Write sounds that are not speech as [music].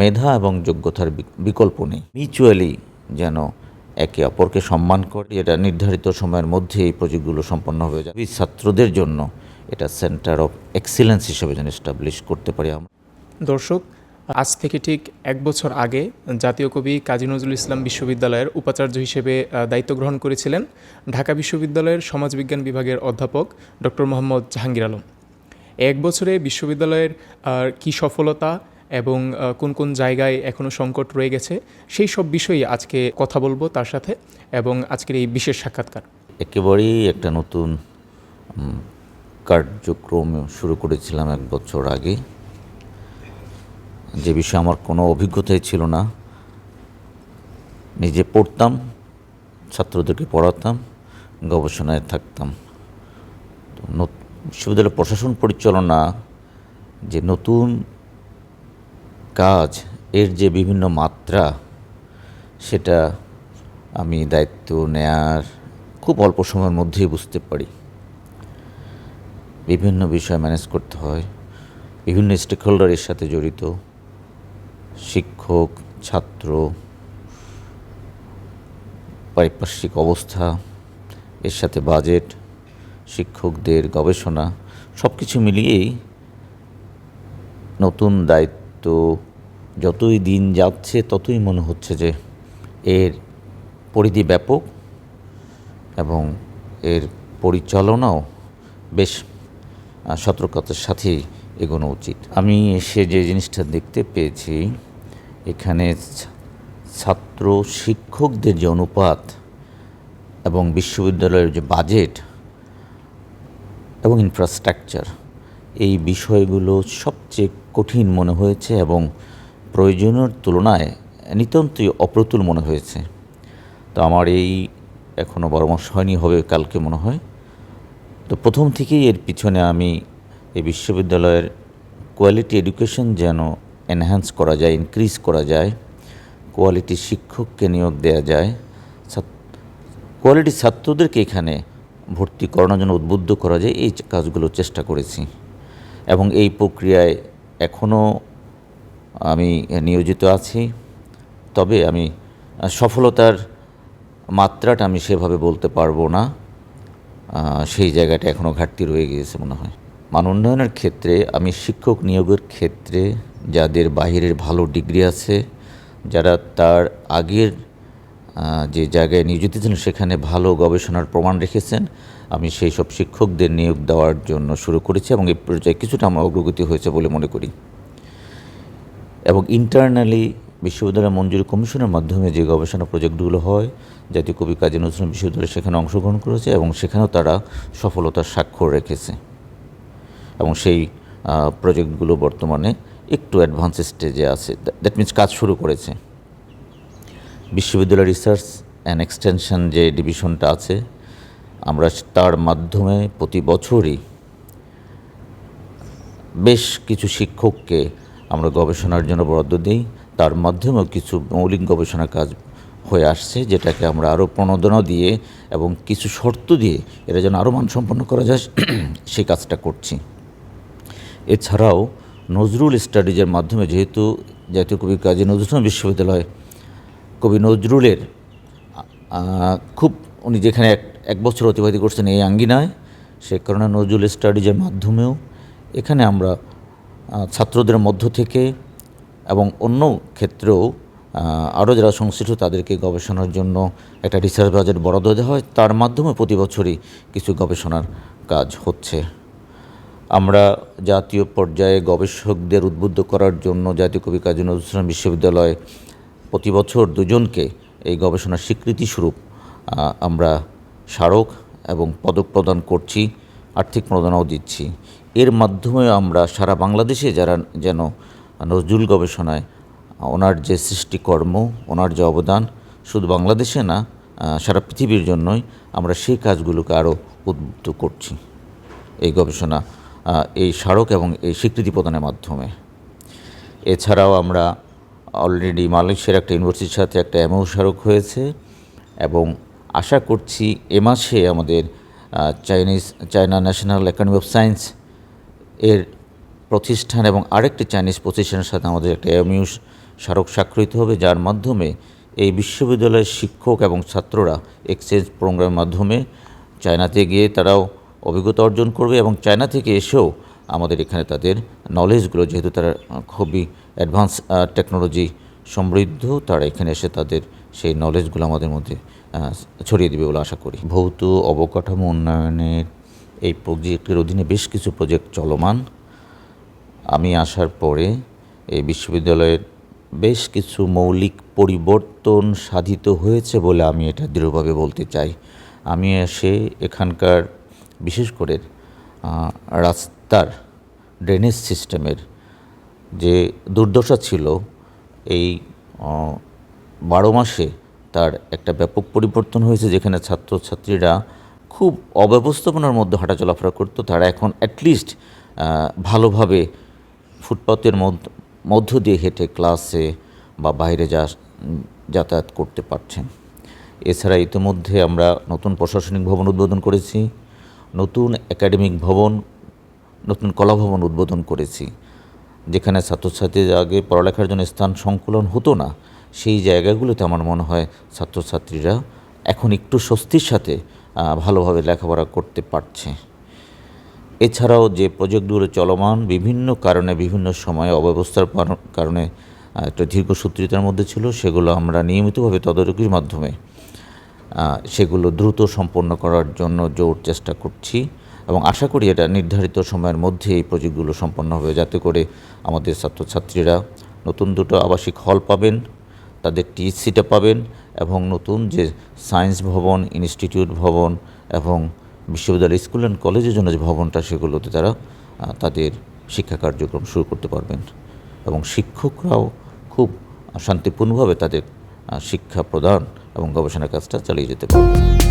মেধা এবং যোগ্যতার বিকল্প নেই। মিউচুয়ালি যেন একে অপরকে সম্মান করে, এটা নির্ধারিত সময়ের মধ্যে এই প্রজেক্টগুলো সম্পন্ন হয়ে যাবে ছাত্রদের জন্য এটা সেন্টার অফ এক্সিলেন্স হিসেবে যেন এস্টাবলিশ করতে পারি আমরা। দর্শক, আজ থেকে ঠিক এক বছর আগে জাতীয় কবি কাজী নজরুল ইসলাম বিশ্ববিদ্যালয়ের উপাচার্য হিসেবে দায়িত্ব গ্রহণ করেছিলেন ঢাকা বিশ্ববিদ্যালয়ের সমাজবিজ্ঞান বিভাগের অধ্যাপক ডক্টর মোহাম্মদ জাহাঙ্গীর আলম। এক বছরে বিশ্ববিদ্যালয়ের কী সফলতা এবং কোন কোন জায়গায় এখনও সংকট রয়ে গেছে, সেই সব বিষয়ে আজকে কথা বলব তার সাথে এবং আজকের এই বিশেষ সাক্ষাৎকার। একেবারেই একটা নতুন কার্যক্রম শুরু করেছিলাম এক বছর আগে। যে বিষয়ে আমার কোনো অভিজ্ঞতাই ছিল না। নিজে পড়তাম, ছাত্রদেরকে পড়াতাম, গবেষণায় থাকতাম। বিশ্ববিদ্যালয় প্রশাসন পরিচালনা, যে নতুন কাজ, এর যে বিভিন্ন মাত্রা, সেটা আমি দায়িত্ব নেয়ার খুব অল্প সময়ের মধ্যেই বুঝতে পারি। বিভিন্ন বিষয় ম্যানেজ করতে হয়। বিভিন্ন স্টেক হোল্ডারের সাথে জড়িত, শিক্ষক, ছাত্র, পারিপার্শ্বিক অবস্থা, এর সাথে বাজেট শিক্ষকদের গবেষণা সব কিছু মিলিয়েই নতুন দায়িত্ব যতই দিন যাচ্ছে, ততই মনে হচ্ছে যে এর পরিধি ব্যাপক এবং এর পরিচালনাও বেশ সতর্কতার সাথেই এগোনো উচিত। আমি এসে যে জিনিসটা দেখতে পেয়েছি, এখানে ছাত্র শিক্ষকদের যে অনুপাত এবং বিশ্ববিদ্যালয়ের যে বাজেট এবং ইনফ্রাস্ট্রাকচার এই বিষয়গুলো সবচেয়ে কঠিন মনে হয়েছে এবং প্রয়োজনের তুলনায় নিতান্তই অপ্রতুল মনে হয়েছে। তো আমার এই এখনও পরামর্শ হয়নি, হবে কালকে মনে হয়। তো প্রথম থেকেই এর পিছনে আমি এই বিশ্ববিদ্যালয়ের কোয়ালিটি এডুকেশন যেন এনহ্যান্স করা যায় ইনক্রিজ করা যায় কোয়ালিটি শিক্ষককে নিয়োগ দেওয়া যায় কোয়ালিটি ছাত্রদেরকে এখানে ভর্তি করানোর জন্য উদ্বুদ্ধ করা যায়, এই কাজগুলো চেষ্টা করেছি। এবং এই প্রক্রিয়ায় এখনও আমি নিয়োজিত আছি। তবে আমি সফলতার মাত্রাটা আমি সেভাবে বলতে পারব না। সেই জায়গাটা এখনও ঘাটতি রয়ে গিয়েছে মনে হয়। মান উন্নয়নের ক্ষেত্রে, আমি শিক্ষক নিয়োগের ক্ষেত্রে যাদের বাহিরের ভালো ডিগ্রি আছে, যারা তার আগের যে জায়গায় নিয়োজিত ছিলেন সেখানে ভালো গবেষণার প্রমাণ রেখেছেন, আমি সেই সব শিক্ষকদের নিয়োগ দেওয়ার জন্য শুরু করেছি এবং এই পর্যায়ে কিছুটা আমার অগ্রগতি হয়েছে বলে মনে করি। এবং ইন্টারনালি বিশ্ববিদ্যালয় মঞ্জুরি কমিশনের মাধ্যমে যে গবেষণা প্রজেক্টগুলো হয়, জাতীয় কবি কাজী নজরুল বিশ্ববিদ্যালয় সেখানে অংশগ্রহণ করেছে এবং সেখানেও তারা সফলতার স্বাক্ষর রেখেছে। এবং সেই প্রজেক্টগুলো বর্তমানে একটু অ্যাডভান্স স্টেজে আছে। দ্যাট মিন্স কাজ শুরু করেছে। বিশ্ববিদ্যালয় রিসার্চ অ্যান্ড এক্সটেনশন যে ডিভিশনটা আছে, আমরা তার মাধ্যমে প্রতি বছরই বেশ কিছু শিক্ষককে আমরা গবেষণার জন্য বরাদ্দ দিই। তার মাধ্যমেও কিছু মৌলিক গবেষণা কাজ হয়ে আসছে, যেটাকে আমরা আরও প্রণোদনা দিয়ে এবং কিছু শর্ত দিয়ে এটা যেন আরও মানসম্পন্ন করা যায়, [clears throat] সেই কাজটা করছি। এছাড়াও নজরুল স্টাডিজের মাধ্যমে যেহেতু, জাতীয় কবি কাজী নজরুল বিশ্ববিদ্যালয় কবি নজরুলের খুব উনি যেখানে এক এক বছর অতিবাহিত করছেন এই আঙ্গিনায়, সে কারণে নজরুল স্টাডিজের মাধ্যমেও এখানে আমরা ছাত্রদের মধ্য থেকে এবং অন্য ক্ষেত্রেও আরও যারা সংশ্লিষ্ট তাদেরকে গবেষণার জন্য একটা রিসার্চ বাজেট বরাদ্দ দেওয়া হয়, তার মাধ্যমে প্রতি বছরই কিছু গবেষণার কাজ হচ্ছে। আমরা জাতীয় পর্যায়ে গবেষকদের উদ্বুদ্ধ করার জন্য জাতীয় কবি কাজী নজরুল ইসলাম বিশ্ববিদ্যালয় প্রতি বছর দুজনকে এই গবেষণার স্বীকৃতি স্বরূপ আমরা স্মারক এবং পদক প্রদান করছি, আর্থিক প্রদানও দিচ্ছি। এর মাধ্যমে আমরা সারা বাংলাদেশে যারা যেন নজরুল গবেষণায়, ওনার যে সৃষ্টিকর্ম, ওনার যে অবদান, শুধু বাংলাদেশে না সারা পৃথিবীর জন্যই আমরা সেই কাজগুলোকে আরও উদ্বুদ্ধ করছি এই গবেষণা এই স্মারক এবং এই স্বীকৃতি প্রদানের মাধ্যমে। এছাড়াও আমরা অলরেডি মালয়েশিয়ার একটা ইউনিভার্সিটির সাথে একটা এমও স্মারক হয়েছে এবং আশা করছি এ মাসে আমাদের Chinese China National Academy of Science এর প্রতিষ্ঠান এবং আরেকটি চাইনিজ প্রতিষ্ঠানের সাথে আমাদের একটা এমইউ স্মারক স্বাক্ষরিত হবে, যার মাধ্যমে এই বিশ্ববিদ্যালয়ের শিক্ষক এবং ছাত্ররা এক্সচেঞ্জ প্রোগ্রামের মাধ্যমে চায়নাতে গিয়ে তারাও অভিজ্ঞতা অর্জন করবে এবং চায়না থেকে এসেও আমাদের এখানে তাদের নলেজগুলো যেহেতু তারা খুবই অ্যাডভান্স টেকনোলজি সমৃদ্ধ, তারা এখানে এসে তাদের সেই নলেজগুলো আমাদের মধ্যে ছড়িয়ে দেবে বলে আশা করি। ভৌত অবকাঠামো উন্নয়নের এই প্রজেক্টের অধীনে বেশ কিছু প্রজেক্ট চলমান। আমি আসার পরে এই বিশ্ববিদ্যালয়ের বেশ কিছু মৌলিক পরিবর্তন সাধিত হয়েছে বলে আমি এটা দৃঢ়ভাবে বলতে চাই। আমি এসে এখানকার, বিশেষ করে রাস্তার ড্রেনেজ সিস্টেমের যে দুর্দশা ছিল, এই বারো মাসে তার একটা ব্যাপক পরিবর্তন হয়েছে যেখানে ছাত্রছাত্রীরা খুব অব্যবস্থাপনার মধ্যে হাঁটা চলাফেরা করতো। তারা এখন অ্যাটলিস্ট ভালোভাবে ফুটপাতের মধ্য দিয়ে হেঁটে ক্লাসে বা বাইরে যা, যাতায়াত করতে পারছেন। এছাড়া ইতিমধ্যে আমরা নতুন প্রশাসনিক ভবন উদ্বোধন করেছি, নতুন একাডেমিক ভবন, নতুন কলা ভবন উদ্বোধন করেছি, যেখানে ছাত্রছাত্রীদের আগে পড়ালেখার জন্য স্থান সংকুলন হতো না। সেই জায়গাগুলোতে আমার মনে হয় ছাত্রছাত্রীরা এখন একটু স্বস্তির সাথে ভালোভাবে লেখাপড়া করতে পারছে। এছাড়াও যে প্রজেক্টগুলো চলমান, বিভিন্ন কারণে, বিভিন্ন সময়ে অব্যবস্থার কারণে একটা দীর্ঘসূত্রিতার মধ্যে ছিল, সেগুলো আমরা নিয়মিতভাবে তদারকির মাধ্যমে সেগুলো দ্রুত সম্পন্ন করার জন্য জোর চেষ্টা করছি এবং আশা করি এটা নির্ধারিত সময়ের মধ্যে এই প্রজেক্টগুলো সম্পন্ন হবে, যাতে করে আমাদের ছাত্রছাত্রীরা নতুন দুটো আবাসিক হল পাবেন, তাদের টিএসসিটা পাবেন এবং নতুন যে সায়েন্স ভবন, ইনস্টিটিউট ভবন এবং বিশ্ববিদ্যালয়, স্কুল অ্যান্ড কলেজের জন্য যে ভবনটা, সেগুলোতে তারা তাদের শিক্ষা কার্যক্রম শুরু করতে পারবেন। এবং শিক্ষকরাও খুব শান্তিপূর্ণভাবে তাদের শিক্ষা প্রদান এবং গবেষণা কাজটা চালিয়ে যেতে পারবেন।